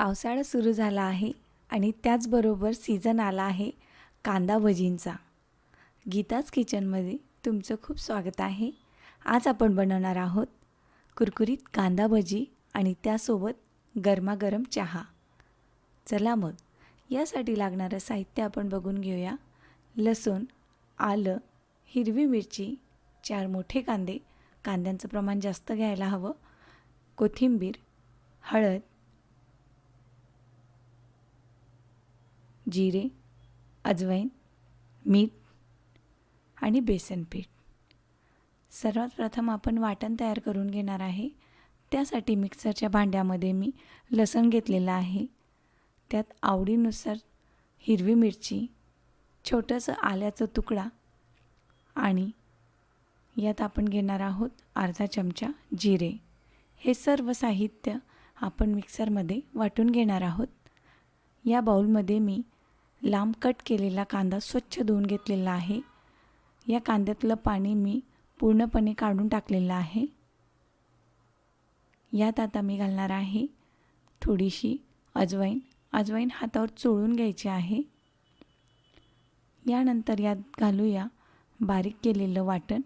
पावसाळा सुरू झाला आहे आणि त्याचबरोबर सीझन आला आहे कांदा भजींचा. गीताज किचनमध्ये तुमचं खूप स्वागत आहे. आज आपण बनवणार आहोत कुरकुरीत कांदा भजी आणि त्यासोबत गरमागरम चहा. चला मग यासाठी लागणारं साहित्य आपण बघून घेऊया. लसूण आलं हिरवी मिरची चार मोठे कांदे. कांद्यांचं प्रमाण जास्त घ्यायला हवं. कोथिंबीर हळद जिरे अजवाईन मीठ आणि बेसन पीठ. सर्वात प्रथम आपण वाटण तयार करून घेणार आहे. त्यासाठी मिक्सरच्या भांड्यामध्ये मी लसण घेतलेलं आहे. त्यात आवडीनुसार हिरवी मिरची छोटंसं आल्याचं तुकडा आणि यात आपण घेणार आहोत अर्धा चमचा जिरे. हे सर्व साहित्य आपण मिक्सरमध्ये वाटून घेणार आहोत. या बाऊलमध्ये मी लांब कट केलेला कांदा स्वच्छ धुवून घेतलेला आहे. या कांद्यातलं पाणी मी पूर्णपणे काढून टाकलेलं आहे. यात आता मी घालणार आहे थोडीशी अजवाईन. अजवाईन हातावर चोळून घ्यायची आहे. यानंतर यात घालूया बारीक केलेलं वाटण.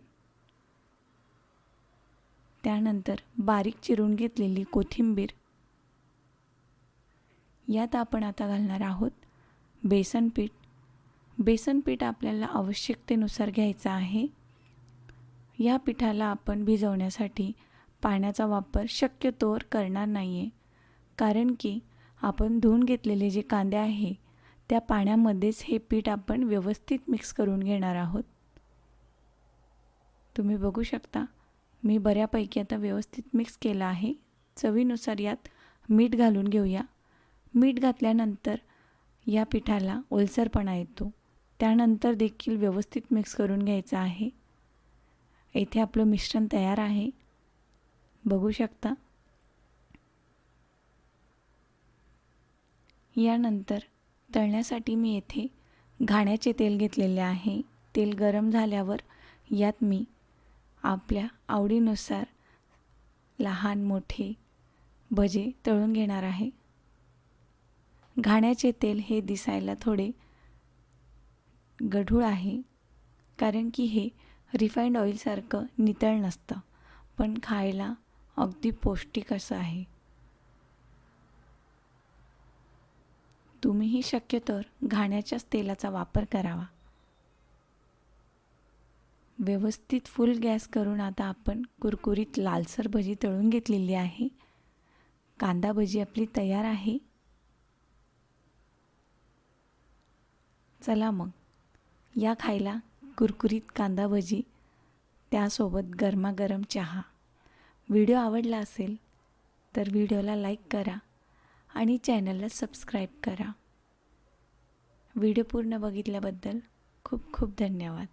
त्यानंतर बारीक चिरून घेतलेली कोथिंबीर. यात आपण आता घालणार आहोत बेसन पीठ. बेसन पीठ आपल्याला आवश्यकतेनुसार घ्यायचं आहे. या पिठाला आपण भिजवण्यासाठी पाण्याचा वापर शक्यतोवर करणार नाही आहे कारण की आपण धुवून घेतलेले जे कांदे आहे त्या पाण्यामध्येच हे पीठ आपण व्यवस्थित मिक्स करून घेणार आहोत. तुम्ही बघू शकता मी बऱ्यापैकी आता व्यवस्थित मिक्स केलं आहे. चवीनुसार यात मीठ घालून घेऊया. मीठ घातल्यानंतर या पिठाला ओलसरपणा येतो. त्यानंतर देखील व्यवस्थित मिक्स करून घ्यायचं आहे. येथे आपलं मिश्रण तयार आहे. बघू शकता. यानंतर तळण्यासाठी मी येथे घाण्याचे तेल घेतलेले आहे. तेल गरम झाल्यावर यात मी आपल्या आवडीनुसार लहान मोठे भजे तळून घेणार आहे. घाण्याचे तेल हे दिसायला थोडे गढूळ आहे कारण की हे रिफाईंड ऑइलसारखं नितळ नसतं पण खायला अगदी पौष्टिक असं आहे. तुम्हीही शक्यतोवर घाण्याच्याच तेलाचा वापर करावा. व्यवस्थित फुल गॅस करून आता आपण कुरकुरीत लालसर भजी तळून घेतलेली आहे. कांदा भजी आपली तयार आहे. चला मग. या खायला कुरकुरीत कांदा भजी त्यासोबत गरमागरम चहा. व्हिडिओ आवडला असेल तर व्हिडिओला लाईक करा आणि चॅनलला सबस्क्राईब करा. व्हिडिओ पूर्ण बघितल्याबद्दल खूप खूप धन्यवाद.